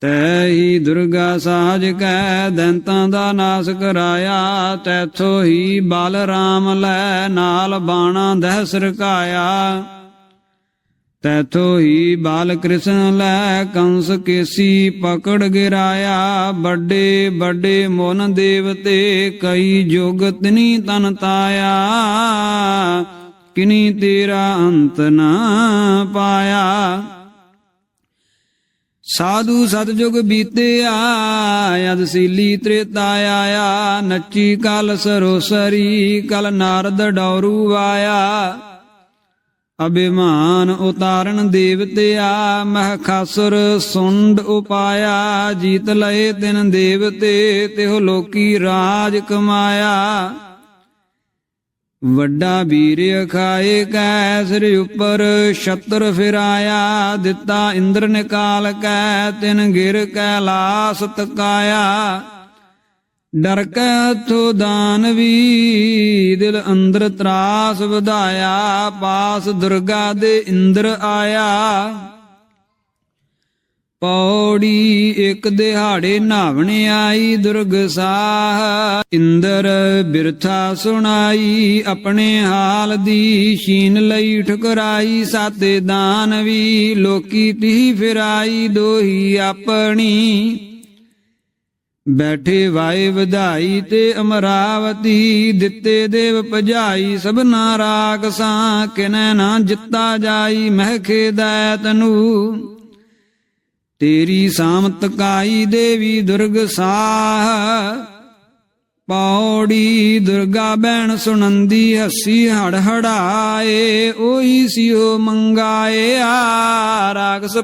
ਤੈ ਹੀ ਦੁਰਗਾ ਸਾਜ ਕੈ, ਦੰਤਾਂ ਦਾ ਨਾਸ ਕਰਾਇਆ, ਤੈਥੋ ਹੀ ਬਲ ਰਾਮ ਲੈ ਨਾਲ ਬਾਣਾ ਦਹਿ ਸਰਕਾਇਆ। ਤੈਥੋ ਹੀ ਬਾਲ ਕ੍ਰਿਸ਼ਨ ਲੈ ਕੰਸ ਕੇਸੀ ਪਕੜ ਗਿਰਾਇਆ, ਵੱਡੇ ਵੱਡੇ ਮੋਨ ਦੇਵਤੇ ਕਈ ਜੁਗ ਤਿਨੀ ਤਨ ਤਾਇਆ। ਕਿਨੀ ਤੇਰਾ ਅੰਤ ਨਾ ਪਾਇਆ। ਸਾਧੂ ਸਤਜੁਗ ਬੀਤਿਆ, ਅਦਸੀਲੀ ਤ੍ਰੇਤਾ ਆਇਆ, ਨੱਚੀ ਕਲ ਸਰੋਸਰੀ, ਕਲ ਨਾਰਦ ਡੌਰੂ ਆਇਆ। ਅਭਿਮਾਨ ਉਤਾਰਨ ਦੇਵਤਿਆ, ਮਹ ਖਾਸੁਰ ਸੁੰਡ ਉਪਾਇਆ, ਜੀਤ ਲਏ ਤਿਨ ਦੇਵਤੇ, ਤਿਹ ਲੋਕੀ ਰਾਜ ਕਮਾਇਆ। ਵੱਡਾ ਵੀਰ ਅਖਾਏ ਕੈ ਸਿਰ ਉੱਪਰ ਛਤਰ ਫਿਰਾਇਆ, ਦਿੱਤਾ ਇੰਦਰ ਨਿਕਾਲ ਕੈ, ਤਿਨ ਗਿਰ ਕੈਲਾਸ ਤਕਾਇਆ। ਡਰ ਕੈ ਥੋ ਦਾਨਵੀ ਦਿਲ ਅੰਦਰ ਤਰਾਸ ਵਧਾਇਆ, ਪਾਸ ਦੁਰਗਾ ਦੇ ਇੰਦਰ ਆਇਆ। ਪੌੜੀ ਇੱਕ ਦਿਹਾੜੇ ਨਾਵਣ ਆਈ, ਦੁਰਗ ਸਾਹ। ਇੰਦਰ ਬਿਰਥਾ ਸੁਣਾਈ, ਆਪਣੇ ਹਾਲ ਦੀ ਸ਼ੀਨ ਲਈ ਠੁਕਰਾਈ, ਸਾਤੇ ਦਾਨਵੀ ਲੋਕੀ ਤੀ ਫਿਰਾਈ, ਦੋਹੀ ਆਪਣੀ ਬੈਠੇ ਵਾਏ ਵਧਾਈ ਤੇ ਅਮਰਾਵਤੀ, ਦਿੱਤੇ ਦੇਵ ਭਜਾਈ, ਸਭਨਾ ਰਾਖਸਾਂ ਕਿਨੈ ਨਾ ਜਿੱਤਾ ਜਾਈ ਮਹਿਖੇ ਦੈ ਤਨੂ। ਤੇਰੀ ਸਾਮਤ ਕਾਈ ਦੇਵੀ ਦੁਰਗ ਸਾਹ, ਪੌੜੀ ਦੁਰਗਾ ਬੈਣ ਸੁਨੰਦੀ ਹੱਸੀ ਹੜ ਹੜਾਏ ਉਹੀ ਸਿਓ ਮੰਗਾਏ ਆ, ਰਾਗਸ